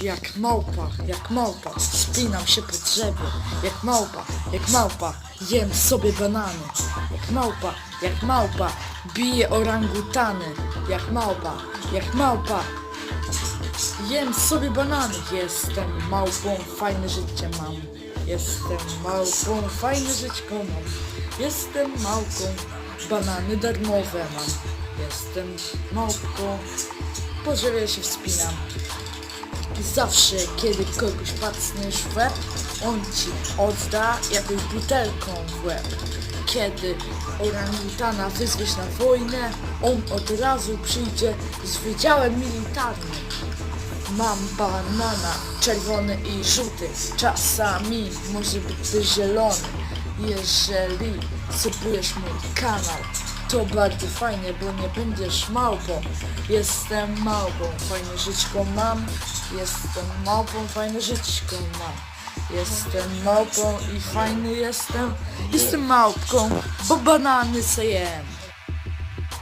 Jak małpa, jak małpa, spinam się po drzewie. Jak małpa, jak małpa, jem sobie banany. Jak małpa, jak małpa, biję orangutany. Jak małpa, jak małpa, jem sobie banany. Jestem małpą, fajne życie mam. Jestem małpą, fajne żyćko mam. Jestem małpą, banany darmowe mam. Jestem małpką, po drzewie się wspinam. Zawsze, kiedy kogoś pacniesz w łeb, on ci odda jakąś butelką w łeb. Kiedy orangutana wyzwiesz na wojnę, on od razu przyjdzie z wydziałem militarnym. Mam banana, czerwony i żółty, czasami może być też zielony. Jeżeli subujesz mój kanał, to bardzo fajnie, bo nie będziesz małpą. Jestem małpą, fajne żyćko mam. Jestem małpą, fajne żyćko mam. Jestem małpą i fajny jestem. Jestem małpką, bo banany se jem.